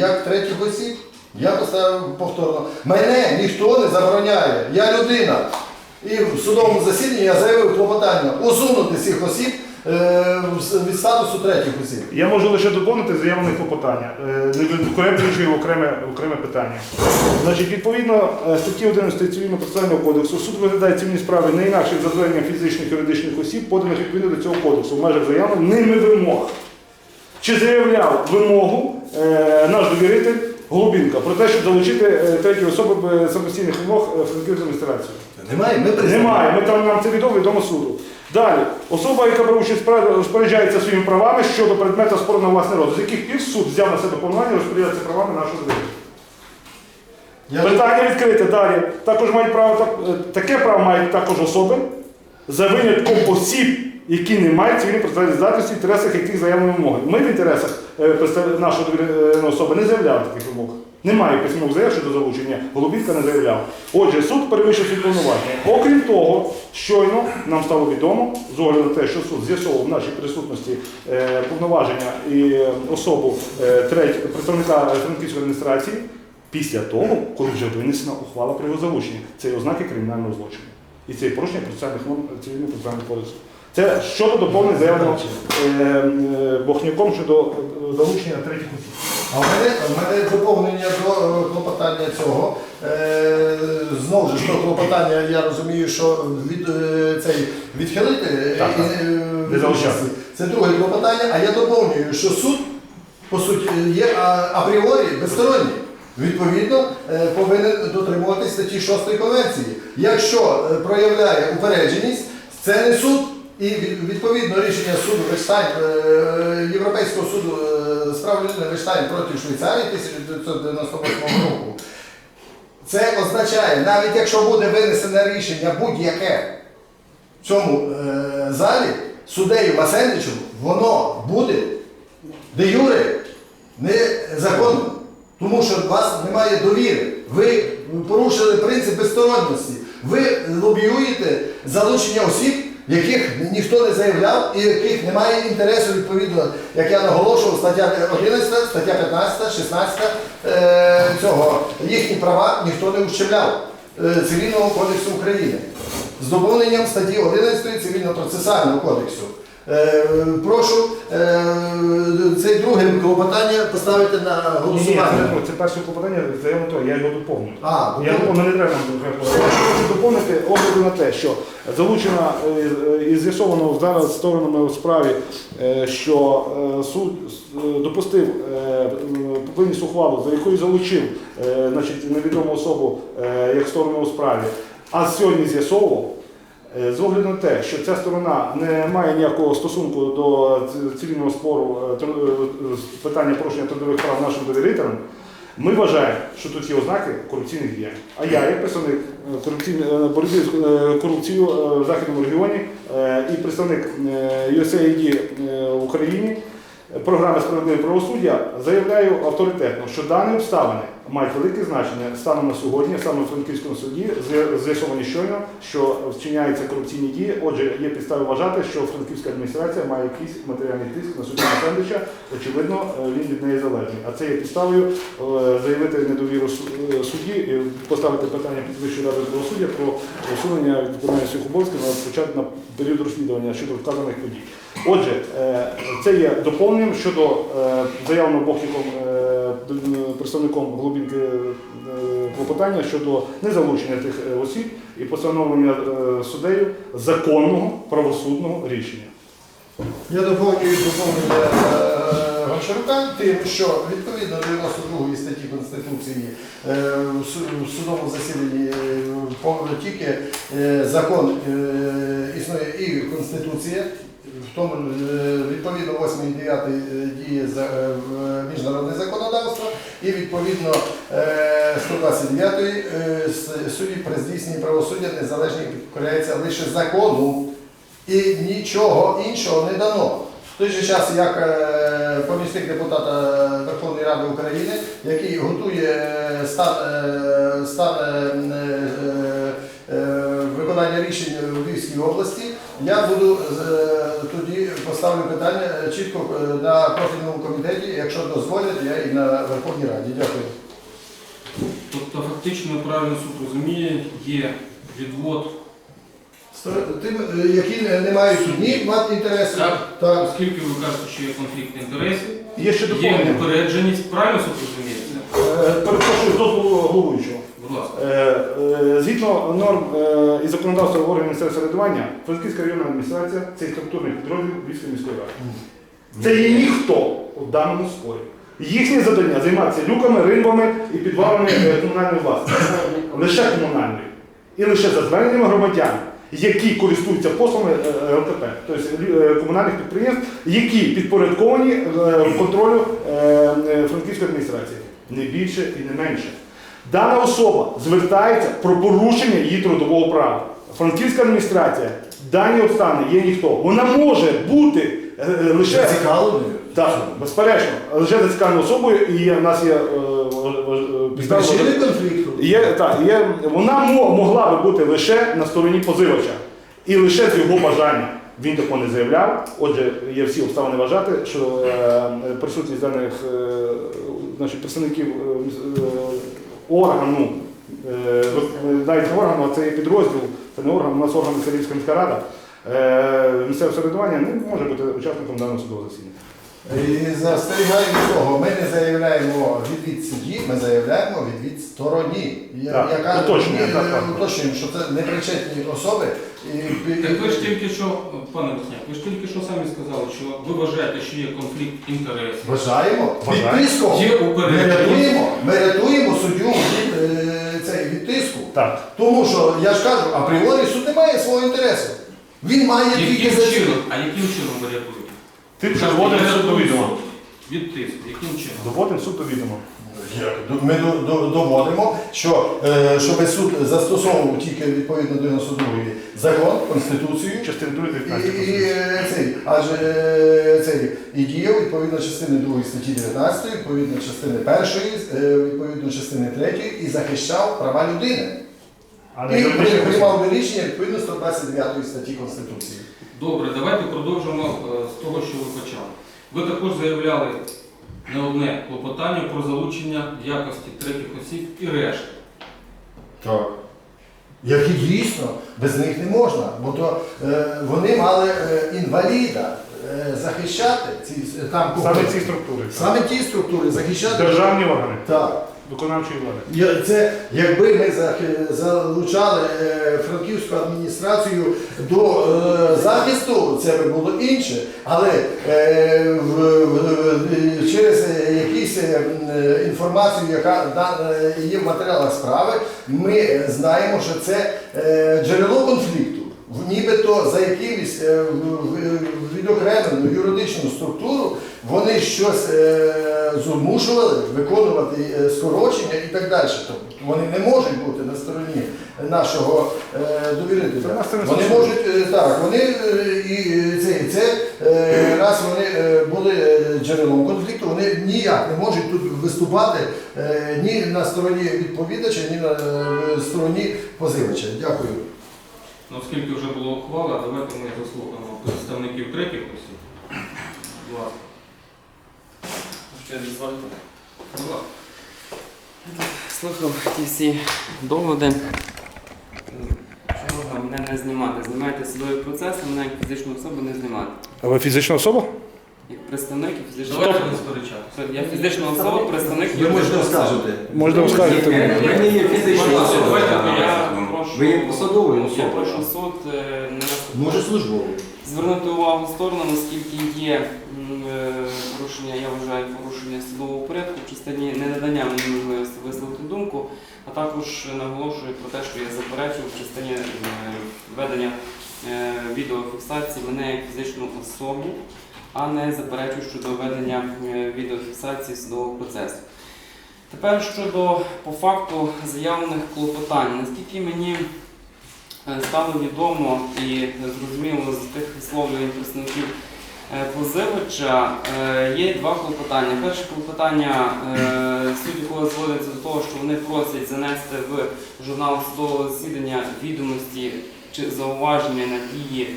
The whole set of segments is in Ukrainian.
як третіх осіб. Я поставив повторно. Мене ніхто не забороняє. Я людина. І в судовому засіданні я заявив клопотання усунути цих осіб е, від статусу третіх осіб. Я можу лише доповнити заявлене клопотання, е, не окремлюючи окреме, окреме питання. Значить, відповідно е, статті 11 цивільно процесуального кодексу суд розглядає цивільні справи не інакше за зверненням фізичних і юридичних осіб, поданих відповідно до цього кодексу в межах заявлених ними вимог. Чи заявляв вимогу наш довіритель Голубінка про те, щоб залучити е, треті особи самостійних вимог е, Франківську адміністрацію? Немає, ми признаємо. Немає, ми там нам це відомо відомо суду. Далі, особа, яка бере участь розпоряджається своїми правами щодо предмета спору на власний розгляд, з яких пір суд взяв на себе повноваження розпоряджатися правами нашого довірителя. Я Питання відкрите далі. Також мають право е, таке право мають також особи за винятком осіб, які не мають цивільної здатності, в інтересах яких заявлені вимоги. Ми в інтересах е, нашої довіреної особи не заявляли таких вимог. Немає письмових заяв щодо залучення. Голубінка не заявляв. Отже, суд перевищив свої повноваження. Окрім того, щойно нам стало відомо, з огляду на те, що суд з'ясовував в нашій присутності е, повноваження і особу е, представника Франківської адміністрації, після того, коли вже винесена ухвала про його залучення. Це є ознаки кримінального злочину. І це є порушення процесуальних норм цивільного процесуального кодексу. Це щодо доповнення заявленого е, е, щодо е, залучення третіх осіб. А в мене, в мене доповнення до е, клопотання цього. Е, знову ж то клопотання, я розумію, що від, е, цей, відхилити е, Так, так. е, Не залишати. Це друге клопотання, а я доповнюю, що суд, по суті, є а- апріорі безсторонній. Відповідно, е, повинен дотримуватись статті 6 конвенції. Якщо е, проявляє упередженість, це не суд. І відповідно рішення суду Вейштайн, е, Європейського суду е, з прав людини Вейштайн проти Швейцарії 1998 року. Це означає, навіть якщо буде винесене рішення будь-яке в цьому е, залі, суддею Масеничем, воно буде де юре незаконно. Тому що у вас немає довіри. Ви порушили принцип безсторонності. Ви лобіюєте залучення осіб, яких ніхто не заявляв і яких немає інтересу відповідно, як я наголошував, стаття 11, стаття 15, 16 е, цього. Їхні права ніхто не ущемляв е, Цивільного кодексу України з доповненням статті 11 Цивільно-процесуального кодексу. Е, прошу е, це друге клопотання поставити на Ні, ні, це, перше клопотання, заявлено то, я його доповню. А, Я доповню. не треба хочу доповнити огляду на те, що залучена е, і з'ясовано зараз сторонами у справі, що суд допустив виніс ухвалу, за якою залучив значить, невідому особу як сторону у справі, а сьогодні з'ясовував. Е, З огляду на те, що ця сторона не має ніякого стосунку до цивільного спору е, е, питання порушення трудових прав нашим довірителям, ми вважаємо, що тут є ознаки корупційних діянь. А я, як представник боротьби з корупцією в Західному регіоні і представник USAID в Україні, програми справедливе правосуддя, заявляю авторитетно, що дані обставини мають велике значення станом на сьогодні, саме в Франківському суді, з'ясовані щойно, що вчиняються корупційні дії. Отже, є підстави вважати, що Франківська адміністрація має якийсь матеріальний тиск на суддю Сендича. Очевидно, е, він від неї залежний. А це є підставою е, заявити недовіру е, судді поставити питання під Вищої ради правосуддя про усунення виконання своїх обов'язків на початку на період розслідування щодо вказаних подій. Отже, це є доповненням щодо е, д- представником Голубінки е, клопотання щодо незалучення тих е, осіб і постановлення е, суддею законного правосудного рішення. Я доповнюю доповнення Гончарука тим, що відповідно 92 статті Конституції в судовому засіданні тільки закон існує і Конституція, в тому відповідно 8 і 9 діє міжнародне законодавство, і відповідно е, 129 е, судді при здійсненні правосуддя незалежні підкоряється лише закону і нічого іншого не дано. В той же час, як е, помічник депутата Верховної Ради України, який готує е, стан, е, е, е, е, виконання рішень у Львівській області, я буду е, тоді поставлю питання е, чітко е, на профільному комітеті, якщо дозволять, я і на Верховній Раді. Дякую. Тобто фактично правильно суд розуміє, є відвод, Тим, е, які не- мають ні мати інтересу, Так. так. оскільки ви кажете, що є конфлікт інтересів, Є ще є упередженість, правильно суд розуміє? Е, Перепрошую, дозволу головуючого. Е, е, Згідно норм е, і законодавства органів місцевого самоврядування, Франківська районна адміністрація це структурний підрозділ Львівської міської ради. Це є ніхто у даному спорі. Їхнє завдання займатися люками, ринвами і підвалами комунальної власності. Лише комунальної. І лише за зверненнями громадян, які користуються послугами ЛКП, тобто комунальних підприємств, які підпорядковані контролю Франківської адміністрації. Не більше і не менше. Дана особа звертається про порушення її трудового права. Франківська адміністрація дані обстани є ніхто. Вона може бути е, е, лише Зацікавленою. так, безперечно, лише зацікавленою особою, і в нас є е, е, е, Причини конфлікту. Є, так, є, вона мо- могла би бути лише на стороні позивача і лише з його бажання. Він такого не заявляв. Отже, є всі обставини вважати, що е, присутність даних е, значить, представників е, міс- е, органу, е, навіть не органу, а це є підрозділ, це не орган, у нас орган Сирійська міська рада. Е, місцеве середування не може бути учасником даного судового засідання. І застерігаю від того, ми не заявляємо відвід судді, ми заявляємо відвід стороні. Я, Так, я кажу, ми, так, так. уточнюємо, що це непричетні особи. І, Так ви ж тільки що, пане Босняк, ви ж тільки що самі сказали, що ви вважаєте, що є конфлікт інтересів. Вважаємо Вважаємо. від тиску. Є Ми рятуємо, ми рятуємо суддю від, е, цей, від тиску. Так. Тому що я ж кажу, апріорі суд не має свого інтересу. Він має тільки Яким за чином? А яким чином ви рятуєте? Доводимо я суд до відома. Від тиску. Яким чином? Доводимо суд до відома. Ми до- до- доводимо, що е, щоб суд застосовував тільки відповідно до 92 закон, конституцію. Частини 2 І, 19 і, е, цей, адже е, цей і діяв відповідно частини 2 статті 19, відповідно частини 1, відповідно частини 3 і захищав права людини. А І не юридичні при- особи. рішення відповідно 129 статті Конституції. Добре, давайте продовжимо е, з того, що ви почали. Ви також заявляли не одне клопотання про залучення в якості третіх осіб і решти. Так. Які дійсно без них не можна, бо то е, вони мали е, інваліда е, захищати ці е, там Саме ці структури. саме ті структури захищати. Державні органи Так. Виконавчої влади. Це якби ми залучали е, франківську адміністрацію до е, захисту, це би було інше. Але е, в- через якісь інформацію, яка є в матеріалах справи, ми знаємо, що це джерело конфлікту. Нібито за якимось е, в- в- відокремлену юридичну структуру вони щось е, змушували виконувати е, скорочення і так далі. Тобто вони не можуть бути на стороні нашого е, довірителя. Вони можуть е, так, вони е, і це, і це е, раз вони е, були джерелом конфлікту, вони ніяк не можуть тут виступати е, ні на стороні відповідача, ні на е, стороні позивача. Дякую. Ну, Оскільки вже була ухвала, давайте ми заслухаємо представників третіх осіб. Будь ласка. Ще дозвольте. Слухав ті всі доводи. Чого мене не знімати? Знімайте судовий процес, а мене як фізичну особу не знімати. А ви фізична особа? Як представник і фізична Давайте не сперечатися. Я фізична особа, представник Ви можете скажете. Можна. Ви не є давайте пояснимо. прошу, Ви є посадовою я особою. прошу суд е, не Може службовою. звернути увагу в сторону, наскільки є м, е, порушення, я вважаю, порушення судового порядку в частині ненадання мені можливості висловити думку, а також наголошую про те, що я заперечую в частині е, ведення е, відеофіксації мене як фізичну особу, а не заперечую щодо ведення е, відеофіксації судового процесу. Тепер щодо по факту заявлених клопотань, наскільки мені е, стало відомо і зрозуміло з тих висловлювань представників е, позивача, е, є два клопотання. Перше клопотання, суть якого зводиться до того, що вони просять занести в журнал судового засідання відомості чи зауваження на дії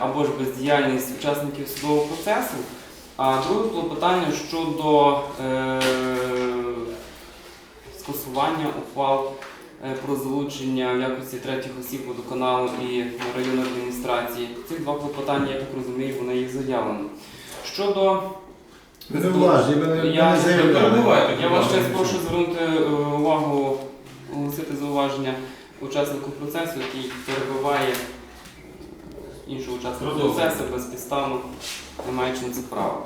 або ж бездіяльність учасників судового процесу. А друге клопотання щодо скасування ухвал е, про залучення в якості третіх осіб водоканалу і районної адміністрації. Ці два клопотання, я так розумію, вони їх заявлені. Щодо не влажні, ми не- ми Я- не Ви я вас ще прошу звернути е, увагу, оголосити зауваження учаснику процесу, який перебиває іншого учасника Продовжуйте. процесу безпідставно, не маючи на це права.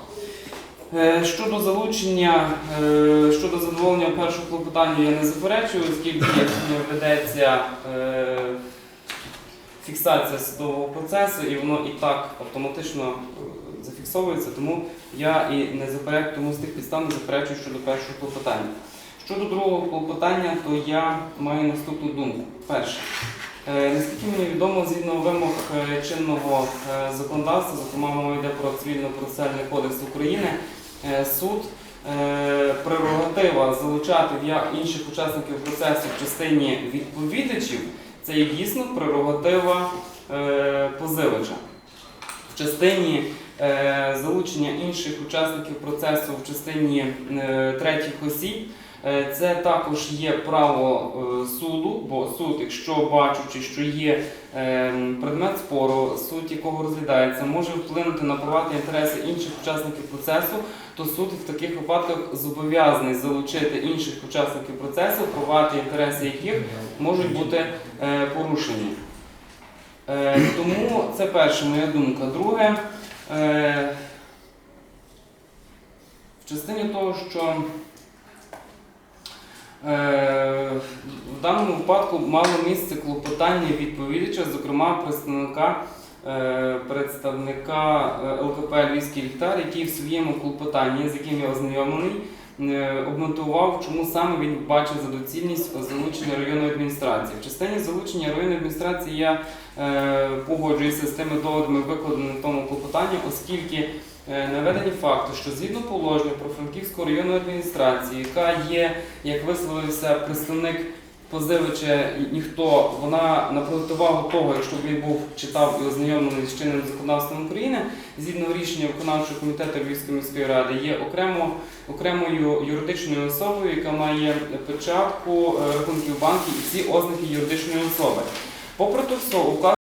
Е, Щодо залучення, е, щодо задоволення першого клопотання я не заперечую, оскільки ведеться е, фіксація судового процесу, і воно і так автоматично зафіксовується, тому я і не заперечую, тому з тих підстав не заперечую щодо першого клопотання. Щодо другого клопотання, то я маю наступну думку. Перше, наскільки мені відомо, згідно вимог чинного законодавства, зокрема мова йде про цивільно-процесуальний кодекс України, суд е, прерогатива залучати інших учасників процесу в частині відповідачів, це є дійсно прерогатива е, позивача. В частині е, залучення інших учасників процесу в частині е, третіх осіб. Е, Це також є право е, суду, бо суд, якщо бачучи, що є е, предмет спору, суть якого розглядається, може вплинути на права та інтереси інших учасників процесу, то суд в таких випадках зобов'язаний залучити інших учасників процесу, права інтереси яких можуть бути е, порушені. Тому це перша моя думка. Друге, в частині того, що в даному випадку мало місце клопотання відповідача, зокрема представника. е, Представника е, ЛКП Львівський ліхтар, який в своєму клопотанні, з яким я ознайомлений, е, обґрунтував, чому саме він бачить за доцільність залучення районної адміністрації. В частині залучення районної адміністрації я е, погоджуюся з тими доводами, викладеними в тому клопотанні, оскільки е, наведені факти, що згідно положення про Франківську районну адміністрацію, яка є, як висловився представник позивача, ніхто, вона на противагу того, якщо б він був читав і ознайомлений з чинним законодавством України, згідно рішення виконавчого комітету Львівської міської ради, є окремо, окремою юридичною особою, яка має печатку, е, рахунків банків і всі ознаки юридичної особи. Попри то все, указ